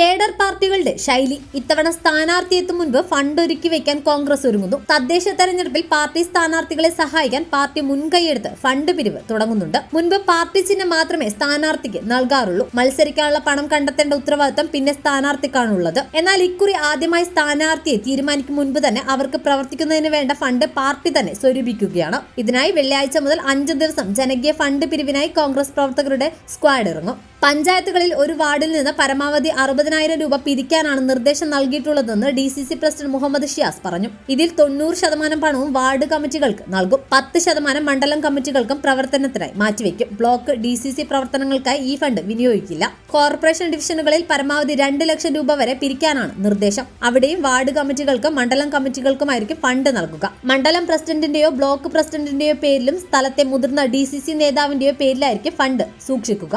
Cadre പാർട്ടികളുടെ ശൈലി ഇത്തവണ സ്ഥാനാർത്ഥി എത്തും മുൻപ് ഫണ്ട് ഒരുക്കി വെക്കാൻ കോൺഗ്രസ് ഒരുങ്ങുന്നു. തദ്ദേശ തെരഞ്ഞെടുപ്പിൽ പാർട്ടി സ്ഥാനാർത്ഥികളെ സഹായിക്കാൻ പാർട്ടി മുൻകൈയെടുത്ത് ഫണ്ട് പിരിവ് തുടങ്ങുന്നുണ്ട്. മുൻപ് പാർട്ടി ചിഹ്നം മാത്രമേ സ്ഥാനാർത്ഥിക്ക് നൽകാറുള്ളൂ. മത്സരിക്കാനുള്ള പണം കണ്ടെത്തേണ്ട ഉത്തരവാദിത്തം പിന്നെ സ്ഥാനാർത്ഥിക്കാണുള്ളത്. എന്നാൽ ഇക്കുറി ആദ്യമായി സ്ഥാനാർത്ഥിയെ തീരുമാനിക്കും മുൻപ് തന്നെ അവർക്ക് പ്രവർത്തിക്കുന്നതിന് വേണ്ട ഫണ്ട് പാർട്ടി തന്നെ സ്വരൂപിക്കുകയാണ്. ഇതിനായി വെള്ളിയാഴ്ച മുതൽ അഞ്ച് ദിവസം ജനകീയ ഫണ്ട് പിരിവിനായി കോൺഗ്രസ് പ്രവർത്തകരുടെ സ്ക്വാഡ് ഇറങ്ങും. പഞ്ചായത്തുകളിൽ ഒരു വാർഡിൽ നിന്ന് പരമാവധി അറുപതിനായിരം രൂപ പിരിക്കാനാണ് നിർദ്ദേശം നൽകിയിട്ടുള്ളതെന്ന് D C C president Muhammad Shiyas പറഞ്ഞു. ഇതിൽ തൊണ്ണൂറ് ശതമാനം പണവും വാർഡ് കമ്മിറ്റികൾക്ക് നൽകും. പത്ത് ശതമാനം മണ്ഡലം കമ്മിറ്റികൾക്കും പ്രവർത്തനത്തിനായി മാറ്റിവെക്കും. ബ്ലോക്ക് ഡി സി സി പ്രവർത്തനങ്ങൾക്കായി ഈ ഫണ്ട് വിനിയോഗിക്കില്ല. കോർപ്പറേഷൻ ഡിവിഷനുകളിൽ പരമാവധി രണ്ട് ലക്ഷം രൂപ വരെ പിരിക്കാനാണ് നിർദ്ദേശം. അവിടെയും വാർഡ് കമ്മിറ്റികൾക്കും മണ്ഡലം കമ്മിറ്റികൾക്കുമായിരിക്കും ഫണ്ട് നൽകുക. മണ്ഡലം പ്രസിഡന്റിന്റെയോ ബ്ലോക്ക് പ്രസിഡന്റിന്റെയോ പേരിലും സ്ഥലത്തെ മുതിർന്ന ഡി സി സി നേതാവിന്റെയോ പേരിലായിരിക്കും ഫണ്ട് സൂക്ഷിക്കുക.